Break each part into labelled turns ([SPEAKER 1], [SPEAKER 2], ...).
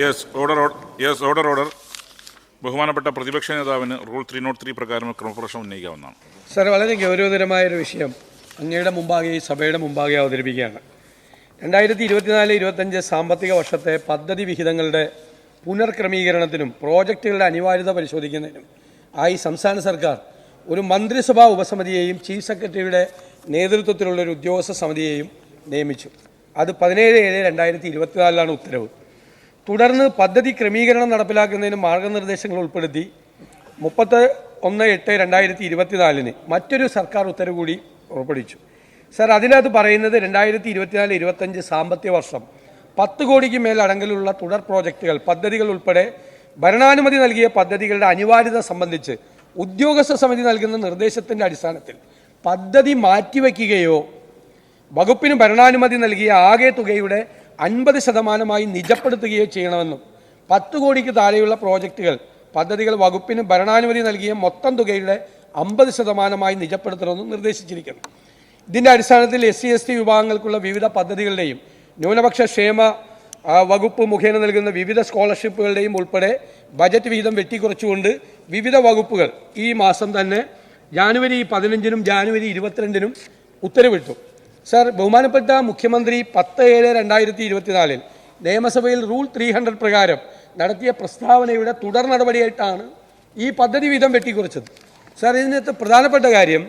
[SPEAKER 1] Yes order yes order order ബഹുമാനപ്പെട്ട പ്രതിപക്ഷ നേതാവിന് റൂൾ ത്രീ നോട്ട് ത്രീ പ്രകാരം ക്രമപ്രശ്നം ഉന്നയിക്കാവുന്നതാണ്.
[SPEAKER 2] സാർ വളരെ ഗൗരവതരമായ ഒരു വിഷയം അങ്ങയുടെ മുമ്പാകെ ഈ സഭയുടെ മുമ്പാകെ അവതരിപ്പിക്കുകയാണ്. രണ്ടായിരത്തി ഇരുപത്തിനാല് ഇരുപത്തഞ്ച് സാമ്പത്തിക വർഷത്തെ പദ്ധതി വിഹിതങ്ങളുടെ പുനർക്രമീകരണത്തിനും പ്രോജക്റ്റുകളുടെ അനിവാര്യത പരിശോധിക്കുന്നതിനും ആയി സംസ്ഥാന സർക്കാർ ഒരു മന്ത്രിസഭാ ഉപസമിതിയെയും ചീഫ് സെക്രട്ടറിയുടെ നേതൃത്വത്തിലുള്ള ഒരു ഉദ്യോഗസ്ഥ സമിതിയെയും നിയമിച്ചു. അത് പതിനേഴ് ഏഴ് രണ്ടായിരത്തി ഇരുപത്തിനാലിലാണ് ഉത്തരവ്. തുടർന്ന് പദ്ധതി ക്രമീകരണം നടപ്പിലാക്കുന്നതിന് മാർഗനിർദ്ദേശങ്ങൾ ഉൾപ്പെടുത്തി മുപ്പത്തി ഒന്ന് എട്ട് രണ്ടായിരത്തി ഇരുപത്തിനാലിന് മറ്റൊരു സർക്കാർ ഉത്തരവ് കൂടി പുറപ്പെടുവിച്ചു. സർ അതിനകത്ത് പറയുന്നത് രണ്ടായിരത്തി ഇരുപത്തിനാല് ഇരുപത്തഞ്ച് സാമ്പത്തിക വർഷം പത്ത് കോടിക്ക് മേൽ അടങ്കലുള്ള തുടർ പ്രോജക്റ്റുകൾ പദ്ധതികൾ ഉൾപ്പെടെ ഭരണാനുമതി നൽകിയ പദ്ധതികളുടെ അനിവാര്യത സംബന്ധിച്ച് ഉദ്യോഗസ്ഥ സമിതി നൽകുന്ന നിർദ്ദേശത്തിന്റെ അടിസ്ഥാനത്തിൽ പദ്ധതി മാറ്റിവെക്കുകയോ വകുപ്പിന് ഭരണാനുമതി നൽകിയ ആകെ തുകയുടെ അൻപത് ശതമാനമായി നിജപ്പെടുത്തുകയോ ചെയ്യണമെന്നും പത്ത് കോടിക്ക് താഴെയുള്ള പ്രോജക്റ്റുകൾ പദ്ധതികൾ വകുപ്പിന് ഭരണാനുമതി നൽകിയ മൊത്തം തുകയുടെ അമ്പത് ശതമാനമായി നിജപ്പെടുത്തണമെന്നും നിർദ്ദേശിച്ചിരിക്കുന്നു. ഇതിന്റെ അടിസ്ഥാനത്തിൽ എസ് സി എസ് ടി വിഭാഗങ്ങൾക്കുള്ള വിവിധ പദ്ധതികളുടെയും ന്യൂനപക്ഷ ക്ഷേമ വകുപ്പ് മുഖേന നൽകുന്ന വിവിധ സ്കോളർഷിപ്പുകളുടെയും ഉൾപ്പെടെ ബജറ്റ് വിഹിതം വെട്ടിക്കുറച്ചുകൊണ്ട് വിവിധ വകുപ്പുകൾ ഈ മാസം തന്നെ ജാനുവരി പതിനഞ്ചിനും ജാനുവരി ഇരുപത്തിരണ്ടിനും ഉത്തരവിട്ടു. സർ ബഹുമാനപ്പെട്ട മുഖ്യമന്ത്രി പത്ത് ഏഴ് രണ്ടായിരത്തി ഇരുപത്തിനാലിൽ നിയമസഭയിൽ റൂൾ ത്രീ ഹൺഡ്രഡ് പ്രകാരം നടത്തിയ പ്രസ്താവനയുടെ തുടർ നടപടിയായിട്ടാണ് ഈ പദ്ധതി വീതം വെട്ടിക്കുറച്ചത്. സർ ഇതിനകത്ത് പ്രധാനപ്പെട്ട കാര്യം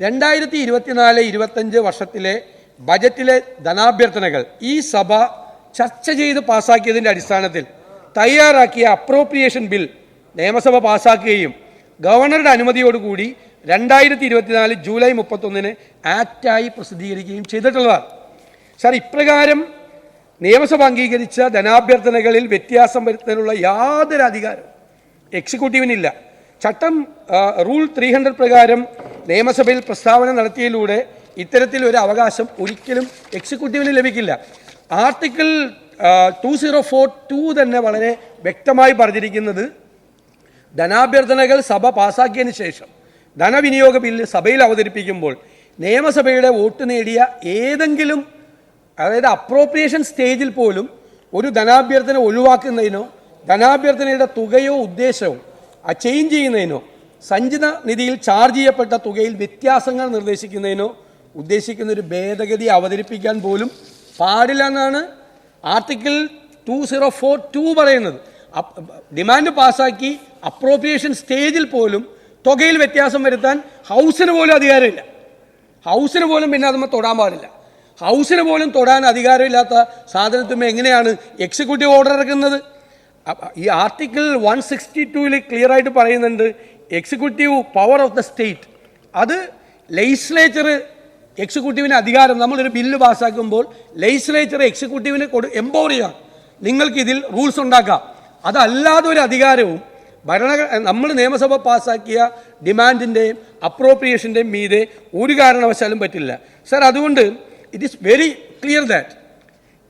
[SPEAKER 2] രണ്ടായിരത്തി ഇരുപത്തിനാല് ഇരുപത്തഞ്ച് വർഷത്തിലെ ബജറ്റിലെ ധനാഭ്യർത്ഥനകൾ ഈ സഭ ചർച്ച ചെയ്ത് പാസാക്കിയതിന്റെ അടിസ്ഥാനത്തിൽ തയ്യാറാക്കിയ അപ്രോപ്രിയേഷൻ ബിൽ നിയമസഭ പാസാക്കുകയും ഗവർണറുടെ അനുമതിയോടുകൂടി രണ്ടായിരത്തി ഇരുപത്തിനാല് ജൂലൈ മുപ്പത്തൊന്നിന് ആക്റ്റായി പ്രസിദ്ധീകരിക്കുകയും ചെയ്തിട്ടുള്ളതാണ് സാർ ഇപ്രകാരം നിയമസഭ അംഗീകരിച്ച ധനാഭ്യർത്ഥനകളിൽ വ്യത്യാസം വരുത്താനുള്ള യാതൊരു അധികാരവും എക്സിക്യൂട്ടീവിനില്ല. ചട്ടം റൂൾ ത്രീ ഹൺഡ്രഡ് പ്രകാരം നിയമസഭയിൽ പ്രസ്താവന നടത്തിയതിലൂടെ ഇത്തരത്തിൽ ഒരു അവകാശം ഒരിക്കലും എക്സിക്യൂട്ടീവിന് ലഭിക്കില്ല. Article two zero four two തന്നെ വളരെ വ്യക്തമായി പറഞ്ഞിരിക്കുന്നത് ധനാഭ്യർത്ഥനകൾ സഭ പാസാക്കിയതിന് ശേഷം. ധനവിനിയോഗ ബില്ല് സഭയിൽ അവതരിപ്പിക്കുമ്പോൾ നിയമസഭയുടെ വോട്ട് നേടിയ ഏതെങ്കിലും അതായത് അപ്രോപ്രിയേഷൻ സ്റ്റേജിൽ പോലും ഒരു ധനാഭ്യർത്ഥന ഒഴിവാക്കുന്നതിനോ ധനാഭ്യർത്ഥനയുടെ തുകയോ ഉദ്ദേശവും ചേഞ്ച് ചെയ്യുന്നതിനോ സഞ്ചിത നിധിയിൽ ചാർജ് ചെയ്യപ്പെട്ട തുകയിൽ വ്യത്യാസങ്ങൾ നിർദ്ദേശിക്കുന്നതിനോ ഉദ്ദേശിക്കുന്ന ഒരു ഭേദഗതി അവതരിപ്പിക്കാൻ പോലും പാടില്ല എന്നാണ് article two zero four two പറയുന്നത്. ഡിമാൻഡ് പാസ്സാക്കി അപ്രോപ്രിയേഷൻ സ്റ്റേജിൽ പോലും തുകയിൽ വ്യത്യാസം വരുത്താൻ ഹൗസിന് പോലും അധികാരമില്ല. ഹൗസിന് പോലും പിന്നെ അതുമ്പോൾ തൊടാൻ പാടില്ല. ഹൗസിന് പോലും തൊടാൻ അധികാരമില്ലാത്ത സാധനത്തുമ്പോൾ എങ്ങനെയാണ് എക്സിക്യൂട്ടീവ് ഓർഡർ ഇറക്കുന്നത്? ഈ ആർട്ടിക്കിൾ വൺ സിക്സ്റ്റി ടൂവിൽ ക്ലിയർ ആയിട്ട് പറയുന്നുണ്ട് executive power of the state അത് ലെജിസ്ലേച്ചർ എക്സിക്യൂട്ടീവിന് അധികാരം. നമ്മളൊരു ബില്ല് പാസ്സാക്കുമ്പോൾ ലെജിസ്ലേച്ചർ എക്സിക്യൂട്ടീവിന് കൊടു എംപവർ ചെയ്യാം. നിങ്ങൾക്ക് ഇതിൽ റൂൾസ് ഉണ്ടാക്കാം. അതല്ലാതെ ഒരു അധികാരവും ഭരണ നമ്മൾ നിയമസഭ പാസ്സാക്കിയ ഡിമാൻഡിന്റെയും അപ്രോപ്രിയേഷന്റെയും മീതെ ഒരു കാരണവശാലും പറ്റില്ല. സർ അതുകൊണ്ട് it is very clear that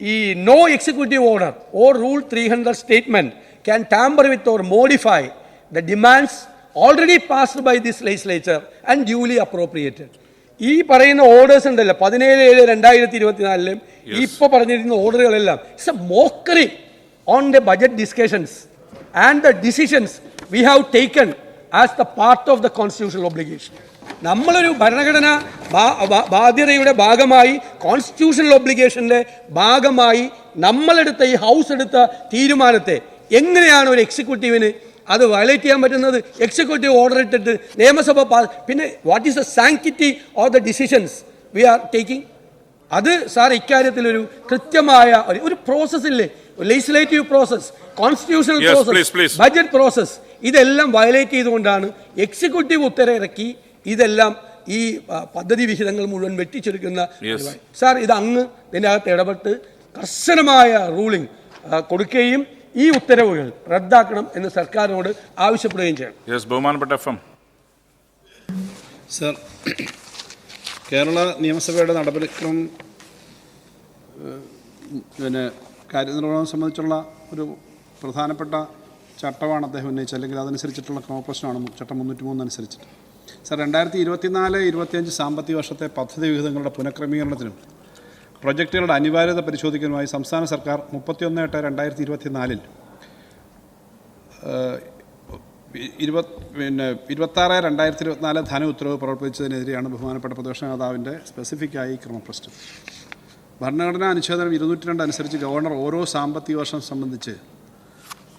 [SPEAKER 2] ഈ no executive order or rule three hundred statement can tamper with or modify the demands already passed by this legislature and duly appropriated ഈ പറയുന്ന ഓർഡേഴ്സ് ഉണ്ടല്ലോ പതിനേഴ് ഏഴ് രണ്ടായിരത്തി ഇരുപത്തിനാലിലും ഇപ്പോൾ പറഞ്ഞിരിക്കുന്ന ഓർഡറുകളെല്ലാം it's a mockery on the budget discussions and the decisions we have taken as the part of the constitutional obligation നമ്മളൊരു ഭരണഘടന ബാധ്യതയുടെ ഭാഗമായി കോൺസ്റ്റിറ്റ്യൂഷണൽ ഒബ്ലിഗേഷന്റെ ഭാഗമായി നമ്മളെടുത്ത ഈ ഹൗസ് എടുത്ത തീരുമാനത്തെ എങ്ങനെയാണ് ഒരു എക്സിക്യൂട്ടീവിന് അത് വയലേറ്റ് ചെയ്യാൻ പറ്റുന്നത്? എക്സിക്യൂട്ടീവ് ഓർഡർ ഇട്ടിട്ട് നിയമസഭ പിന്നെ what is the sanctity of the decisions we are taking അത് സാർ ഇക്കാര്യത്തിൽ ഒരു കൃത്യമായ ഒരു- ഒരു പ്രോസസ് ഇല്ലേ? Legislative process constitutional process. Budget process ഇതെല്ലാം വയലേറ്റ് ചെയ്തുകൊണ്ടാണ് എക്സിക്യൂട്ടീവ് ഉത്തരവിറക്കി ഇതെല്ലാം ഈ പദ്ധതി വിഹിതങ്ങൾ മുഴുവൻ വെട്ടിച്ചെടുക്കുന്ന. സാർ ഇത് അങ്ങ് ഇതിന്റെ അകത്ത് ഇടപെട്ട് കർശനമായ റൂളിംഗ് കൊടുക്കുകയും ഈ ഉത്തരവുകൾ റദ്ദാക്കണം എന്ന് സർക്കാരിനോട് ആവശ്യപ്പെടുകയും ചെയ്യണം.
[SPEAKER 1] യെസ് ബഹുമാനപ്പെട്ട എഫ് എം.
[SPEAKER 3] സർ കേരള നിയമസഭയുടെ നടപടിക്രമം പിന്നെ കാര്യനിർവഹണം സംബന്ധിച്ചുള്ള ഒരു പ്രധാനപ്പെട്ട ചട്ടമാണ് അദ്ദേഹം ഉന്നയിച്ചത്. അല്ലെങ്കിൽ അതനുസരിച്ചിട്ടുള്ള ക്രമപ്രശ്നമാണ് ചട്ടം മുന്നൂറ്റി മൂന്ന് അനുസരിച്ചിട്ട്. സർ രണ്ടായിരത്തി ഇരുപത്തിനാല് ഇരുപത്തിയഞ്ച് സാമ്പത്തിക വർഷത്തെ പദ്ധതി വിഹിതങ്ങളുടെ പുനഃക്രമീകരണത്തിനും പ്രൊജക്റ്റുകളുടെ അനിവാര്യത പരിശോധിക്കുന്നതുമായി സംസ്ഥാന സർക്കാർ മുപ്പത്തിയൊന്ന് എട്ട് രണ്ടായിരത്തി ഇരുപത്തിനാലിൽ ഇരുപത് പിന്നെ ഇരുപത്താറ് രണ്ടായിരത്തി ഇരുപത്തിനാല് ധന ഉത്തരവ് പുറപ്പെടുവിച്ചതിനെതിരെയാണ് ബഹുമാനപ്പെട്ട പ്രതിപക്ഷ നേതാവിന്റെ സ്പെസിഫിക്കായി ക്രമപ്രശ്നം ഭരണഘടനാ അനുച്ഛേദം ഇരുന്നൂറ്റി രണ്ട് അനുസരിച്ച് ഗവർണർ ഓരോ സാമ്പത്തിക വർഷം സംബന്ധിച്ച്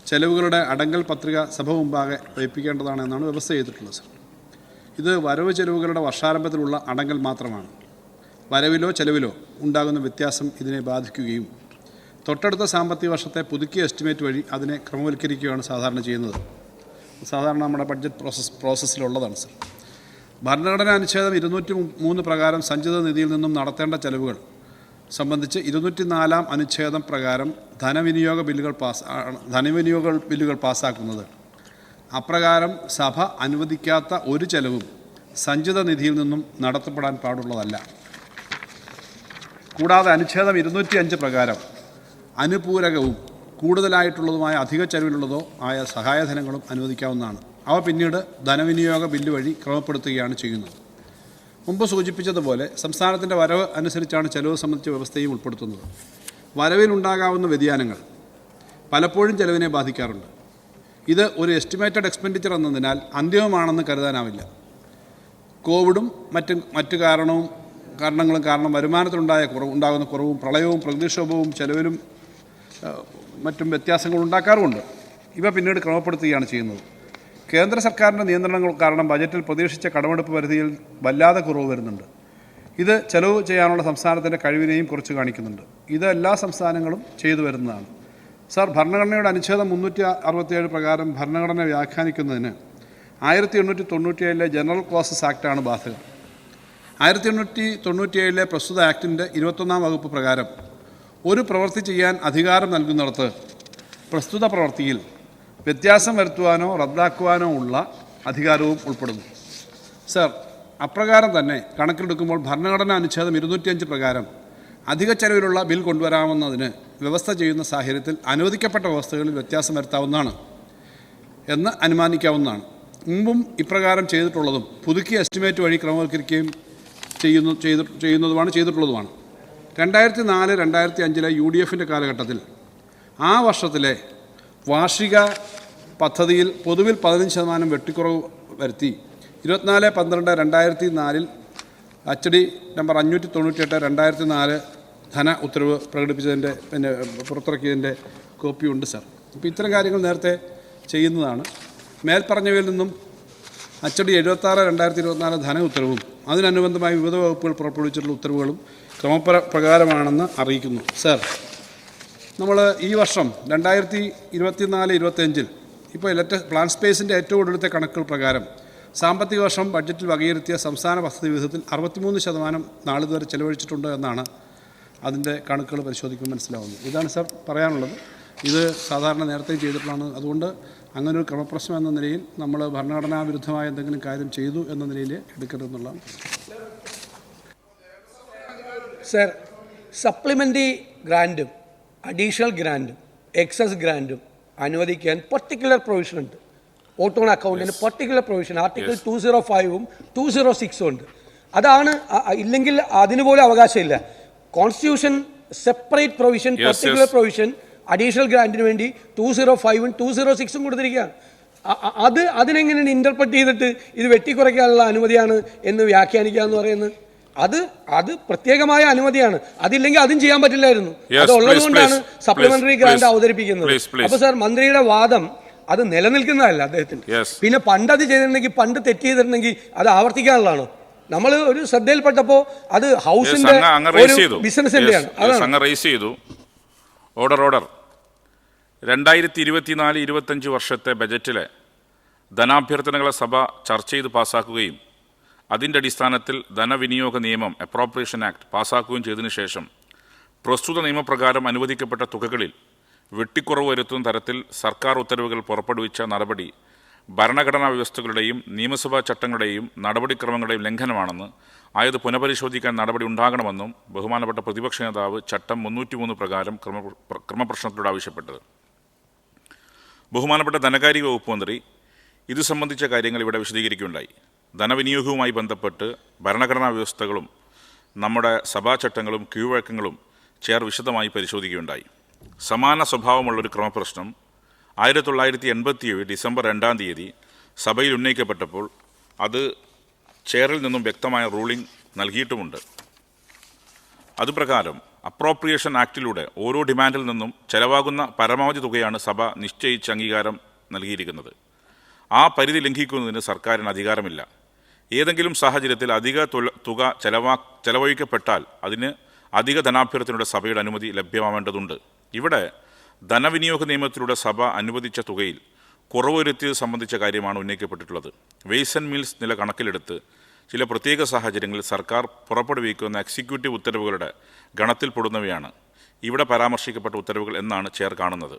[SPEAKER 3] ചെലവുകളുടെ അടങ്കൽ പത്രിക സഭ മുമ്പാകെ വയ്പ്പിക്കേണ്ടതാണ് എന്നാണ് വ്യവസ്ഥ ചെയ്തിട്ടുള്ളത് സർ. ഇത് വരവ് ചെലവുകളുടെ വർഷാരംഭത്തിലുള്ള അടങ്കൽ മാത്രമാണ്. വരവിലോ ചെലവിലോ ഉണ്ടാകുന്ന വ്യത്യാസം ഇതിനെ ബാധിക്കുകയും തൊട്ടടുത്ത സാമ്പത്തിക വർഷത്തെ പുതുക്കിയ എസ്റ്റിമേറ്റ് വഴി അതിനെ ക്രമവൽക്കരിക്കുകയാണ് സാധാരണ ചെയ്യുന്നത്. സാധാരണ നമ്മുടെ ബഡ്ജറ്റ് പ്രോസസ് പ്രോസസ്സിലുള്ളതാണ് സർ ഭരണഘടനാ അനുച്ഛേദം ഇരുന്നൂറ്റി മൂന്ന് പ്രകാരം സഞ്ചിത നിധിയിൽ നിന്നും നടത്തേണ്ട ചെലവുകൾ സംബന്ധിച്ച് ഇരുന്നൂറ്റി നാലാം അനുച്ഛേദം പ്രകാരം ധനവിനിയോഗ ബില്ലുകൾ പാസ് ധനവിനിയോഗ ബില്ലുകൾ പാസ്സാക്കുന്നത്. അപ്രകാരം സഭ അനുവദിക്കാത്ത ഒരു ചെലവും സഞ്ചിത നിധിയിൽ നിന്നും നടത്തപ്പെടാൻ പാടുള്ളതല്ല. കൂടാതെ അനുച്ഛേദം ഇരുന്നൂറ്റി അഞ്ച് പ്രകാരം അനുപൂരകവും കൂടുതലായിട്ടുള്ളതുമായ അധിക ചെലവിലുള്ളതോ ആയ സഹായധനങ്ങളും അനുവദിക്കാവുന്നതാണ്. അവ പിന്നീട് ധനവിനിയോഗ ബില്ല് വഴി ക്രമപ്പെടുത്തുകയാണ് ചെയ്യുന്നത്. മുമ്പ് സൂചിപ്പിച്ചതുപോലെ സംസ്ഥാനത്തിന്റെ വരവ് അനുസരിച്ചാണ് ചെലവ് സംബന്ധിച്ച വ്യവസ്ഥയും ഉൾപ്പെടുത്തുന്നത്. വരവിലുണ്ടാകാവുന്ന വ്യതിയാനങ്ങൾ പലപ്പോഴും ചെലവിനെ ബാധിക്കാറുണ്ട്. ഇത് ഒരു എസ്റ്റിമേറ്റഡ് എക്സ്പെൻഡിച്ചർ എന്നതിനാൽ അന്തിമമാണെന്ന് കരുതാനാവില്ല. കോവിഡും മറ്റ് മറ്റു കാരണവും കാരണങ്ങളും കാരണം വരുമാനത്തിലുണ്ടായ കുറവ് ഉണ്ടാകുന്ന കുറവും പ്രളയവും പ്രകൃതിക്ഷോഭവും ചെലവിലും മറ്റും വ്യത്യാസങ്ങൾ ഉണ്ടാക്കാറുമുണ്ട്. ഇവ പിന്നീട് ക്രമപ്പെടുത്തുകയാണ് ചെയ്യുന്നത്. കേന്ദ്ര സർക്കാരിന്റെ നിയന്ത്രണങ്ങൾ കാരണം ബജറ്റിൽ പ്രതീക്ഷിച്ച കടമെടുപ്പ് പരിധിയിൽ വല്ലാതെ കുറവ് വരുന്നുണ്ട്. ഇത് ചെലവ് ചെയ്യാനുള്ള സംസ്ഥാനത്തിന്റെ കഴിവിനെയും കുറച്ച് കാണിക്കുന്നുണ്ട്. ഇത് എല്ലാ സംസ്ഥാനങ്ങളും ചെയ്തു വരുന്നതാണ്. സാർ ഭരണഘടനയുടെ അനുച്ഛേദം മുന്നൂറ്റി അറുപത്തിയേഴ് പ്രകാരം ഭരണഘടന വ്യാഖ്യാനിക്കുന്നതിന് ആയിരത്തി എണ്ണൂറ്റി തൊണ്ണൂറ്റിയേഴിലെ ജനറൽ ക്ലോസസ് ആക്ടാണ് ബാധകം. ആയിരത്തി എണ്ണൂറ്റി തൊണ്ണൂറ്റിയേഴിലെ പ്രസ്തുത ആക്ടിന്റെ ഇരുപത്തൊന്നാം വകുപ്പ് പ്രകാരം ഒരു പ്രവൃത്തി ചെയ്യാൻ അധികാരം നൽകുന്നിടത്ത് പ്രസ്തുത പ്രവൃത്തിയിൽ വ്യത്യാസം വരുത്തുവാനോ റദ്ദാക്കുവാനോ ഉള്ള അധികാരവും ഉൾപ്പെടുന്നു. സർ അപ്രകാരം തന്നെ കണക്കിലെടുക്കുമ്പോൾ ഭരണഘടനാ അനുച്ഛേദം ഇരുന്നൂറ്റിയഞ്ച് പ്രകാരം അധിക ചെലവിലുള്ള ബിൽ കൊണ്ടുവരാമെന്നതിന് വ്യവസ്ഥ ചെയ്യുന്ന സാഹചര്യത്തിൽ അനുവദിക്കപ്പെട്ട വ്യവസ്ഥകളിൽ വ്യത്യാസം വരുത്താവുന്നതാണ് എന്ന് അനുമാനിക്കാവുന്നതാണ്. മുമ്പും ഇപ്രകാരം ചെയ്തിട്ടുള്ളതും പുതുക്കിയ എസ്റ്റിമേറ്റ് വഴി ക്രമവൽക്കരിക്കുകയും ചെയ്യുന്നു ചെയ്തിട്ടുള്ളതുമാണ്. രണ്ടായിരത്തി നാല് രണ്ടായിരത്തി അഞ്ചിലെ യു ഡി എഫിന്റെ കാലഘട്ടത്തിൽ ആ വർഷത്തിലെ വാർഷിക പദ്ധതിയിൽ പൊതുവിൽ പതിനഞ്ച് ശതമാനം വെട്ടിക്കുറവ് വരുത്തി ഇരുപത്തിനാല് പന്ത്രണ്ട് രണ്ടായിരത്തി നാലിൽ അച്ചടി നമ്പർ അഞ്ഞൂറ്റി തൊണ്ണൂറ്റിയെട്ട് രണ്ടായിരത്തി നാല് ധന ഉത്തരവ് പ്രകടിപ്പിച്ചതിന്റെ പിന്നെ പുറത്തിറക്കിയതിന്റെ കോപ്പിയുണ്ട് സാർ. അപ്പോൾ ഇത്തരം കാര്യങ്ങൾ നേരത്തെ ചെയ്യുന്നതാണ്. മേൽപ്പറഞ്ഞവയിൽ നിന്നും അച്ചടി എഴുപത്താറ് രണ്ടായിരത്തി ഇരുപത്തിനാല് ധന ഉത്തരവും അതിനനുബന്ധമായി വിവിധ വകുപ്പുകൾ പുറപ്പെടുവിച്ചിട്ടുള്ള ഉത്തരവുകളും ക്രമപ്ര പ്രകാരമാണെന്ന് അറിയിക്കുന്നു. സർ നമ്മൾ ഈ വർഷം രണ്ടായിരത്തി ഇരുപത്തിനാല് ഇരുപത്തിയഞ്ചിൽ ഇപ്പോൾ ഇലക്ട്ര പ്ലാൻ സ്പേസിന്റെ ഏറ്റവും ഒടുവിലത്തെ കണക്കുകൾ പ്രകാരം സാമ്പത്തിക വർഷം ബഡ്ജറ്റിൽ വകയിരുത്തിയ സംസ്ഥാന പദ്ധതി വിഹിതത്തിൽ അറുപത്തിമൂന്ന് ശതമാനം നാളിതുവരെ ചെലവഴിച്ചിട്ടുണ്ട് എന്നാണ് അതിന്റെ കണക്കുകൾ പരിശോധിക്കുമ്പോൾ മനസ്സിലാവുന്നത്. ഇതാണ് സർ പറയാനുള്ളത്. ഇത് സാധാരണ നേരത്തെ ചെയ്തിട്ടുള്ളതാണ്. അതുകൊണ്ട് അങ്ങനെ ഒരു ക്രമപ്രശ്നം എന്ന നിലയിൽ നമ്മൾ ഭരണഘടനാ വിരുദ്ധമായ എന്തെങ്കിലും കാര്യം ചെയ്തു എന്ന നിലയിൽ എടുക്കരുതെന്നുള്ളതാണ്
[SPEAKER 2] സർ സപ്ലിമെന്ററി ഗ്രാന്റും അഡീഷണൽ ഗ്രാന്റും എക്സസ് ഗ്രാന്റും അനുവദിക്കാൻ പർട്ടിക്കുലർ പ്രൊവിഷൻ ഉണ്ട്. ഓട്ടോൺ അക്കൗണ്ടിന് particular provision article two zero ഫൈവും ടു സീറോ സിക്സും ഉണ്ട്. അതാണ് ഇല്ലെങ്കിൽ അതിന് പോലും അവകാശമില്ല. Constitution separate provision particular provision additional ഗ്രാന്റിന് വേണ്ടി ടു സീറോ ഫൈവും ടു സീറോ സിക്സും കൊടുത്തിരിക്കുകയാണ്. അത് അതിനെങ്ങനെയാണ് ഇന്റർപ്രറ്റ് ചെയ്തിട്ട് ഇത് വെട്ടിക്കുറയ്ക്കാനുള്ള അനുമതിയാണ് എന്ന് വ്യാഖ്യാനിക്കുക എന്ന് പറയുന്നത്? അത് അത് പ്രത്യേകമായ അനുമതിയാണ്. അതില്ലെങ്കിൽ അതും ചെയ്യാൻ പറ്റില്ലായിരുന്നു. അത് ഉള്ളത്
[SPEAKER 1] please,
[SPEAKER 2] കൊണ്ടാണ്
[SPEAKER 1] please,
[SPEAKER 2] സപ്ലിമെന്ററി ഗ്രാന്റ് അവതരിപ്പിക്കുന്നത്. അപ്പൊ സാർ മന്ത്രിയുടെ വാദം അത് നിലനിൽക്കുന്നതല്ല അദ്ദേഹത്തിന്. പിന്നെ പണ്ട് അത് ചെയ്തിട്ടുണ്ടെങ്കിൽ പണ്ട് തെറ്റ് ചെയ്തിട്ടുണ്ടെങ്കിൽ അത് ആവർത്തിക്കാനുള്ളതാണോ? നമ്മൾ ഒരു ശ്രദ്ധയിൽപ്പെട്ടപ്പോ അത് ഹൗസിന്റെ ബിസിനസിന്റെയാണ് അതാണ്.
[SPEAKER 1] റേസ് ചെയ്തു. ഓർഡർ ഓർഡർ രണ്ടായിരത്തി ഇരുപത്തിനാല് ഇരുപത്തഞ്ച് വർഷത്തെ ബജറ്റിലെ ധനാഭ്യർത്ഥനകളെ സഭ ചർച്ച ചെയ്ത് പാസ്സാക്കുകയും അതിന്റെ അടിസ്ഥാനത്തിൽ ധനവിനിയോഗ നിയമം അപ്രോപ്രിയേഷൻ ആക്ട് പാസാക്കുകയും ചെയ്തതിനു ശേഷം പ്രസ്തുത നിയമപ്രകാരം അനുവദിക്കപ്പെട്ട തുകകളിൽ വെട്ടിക്കുറവ് വരുത്തുന്ന തരത്തിൽ സർക്കാർ ഉത്തരവുകൾ പുറപ്പെടുവിച്ച നടപടി ഭരണഘടനാ വ്യവസ്ഥകളുടെയും നിയമസഭാ ചട്ടങ്ങളുടെയും നടപടിക്രമങ്ങളുടെയും ലംഘനമാണെന്ന് ആയത് പുനഃപരിശോധിക്കാൻ നടപടി ഉണ്ടാകണമെന്നും ബഹുമാനപ്പെട്ട പ്രതിപക്ഷ നേതാവ് ചട്ടം മുന്നൂറ്റിമൂന്ന് പ്രകാരം ക്രമ ക്രമപ്രശ്നത്തിലൂടെ ആവശ്യപ്പെട്ടത്. ബഹുമാനപ്പെട്ട ധനകാര്യ വകുപ്പ് മന്ത്രി ഇത് സംബന്ധിച്ച കാര്യങ്ങൾ ഇവിടെ വിശദീകരിക്കുകയുണ്ടായി. ധനവിനിയോഗവുമായി ബന്ധപ്പെട്ട് ഭരണഘടനാ വ്യവസ്ഥകളും നമ്മുടെ സഭാചട്ടങ്ങളും കീഴ്വഴക്കങ്ങളും ചേർ വിശദമായി പരിശോധിക്കുകയുണ്ടായി. സമാന സ്വഭാവമുള്ളൊരു ക്രമപ്രശ്നം ആയിരത്തി തൊള്ളായിരത്തി എൺപത്തി ഏഴ് ഡിസംബർ രണ്ടാം തീയതി സഭയിൽ ഉന്നയിക്കപ്പെട്ടപ്പോൾ അത് ചെയറിൽ നിന്നും വ്യക്തമായ റൂളിംഗ് നൽകിയിട്ടുമുണ്ട്. അതുപ്രകാരം അപ്രോപ്രിയേഷൻ ആക്ടിലൂടെ ഓരോ ഡിമാൻഡിൽ നിന്നും ചെലവാകുന്ന പരമാവധി തുകയാണ് സഭ നിശ്ചയിച്ച് അംഗീകാരം നൽകിയിരിക്കുന്നത്. ആ പരിധി ലംഘിക്കുന്നതിന് സർക്കാരിന് അധികാരമില്ല. ഏതെങ്കിലും സാഹചര്യത്തിൽ അധിക തുക ചെലവാ ചെലവഴിക്കപ്പെട്ടാൽ അതിന് അധിക ധനാഭ്യർത്ഥനയുടെ സഭയുടെ അനുമതി ലഭ്യമാവേണ്ടതുണ്ട്. ഇവിടെ ധനവിനിയോഗ നിയമത്തിലൂടെ സഭ അനുവദിച്ച തുകയിൽ കുറവ് വരുത്തിയത് സംബന്ധിച്ച കാര്യമാണ് ഉന്നയിക്കപ്പെട്ടിട്ടുള്ളത്. വെയ്സ് ആൻഡ് മീൽസ് നില കണക്കിലെടുത്ത് ചില പ്രത്യേക സാഹചര്യങ്ങളിൽ സർക്കാർ പുറപ്പെടുവിക്കുന്ന എക്സിക്യൂട്ടീവ് ഉത്തരവുകളുടെ ഗണത്തിൽപ്പെടുന്നവയാണ് ഇവിടെ പരാമർശിക്കപ്പെട്ട ഉത്തരവുകൾ എന്നാണ് ചെയർ കാണുന്നത്.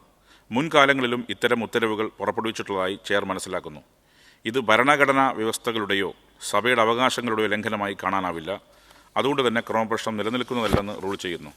[SPEAKER 1] മുൻകാലങ്ങളിലും ഇത്തരം ഉത്തരവുകൾ പുറപ്പെടുവിച്ചിട്ടുള്ളതായി ചെയർ മനസ്സിലാക്കുന്നു. ഇത് ഭരണഘടനാ വ്യവസ്ഥകളുടെയോ സഭയുടെ അവകാശങ്ങളുടെ ലംഘനമായി കാണാനാവില്ല. അതുകൊണ്ട് തന്നെ ക്രമപ്രശ്നം നിലനിൽക്കുന്നതല്ലെന്ന് റൂൾ ചെയ്യുന്നു.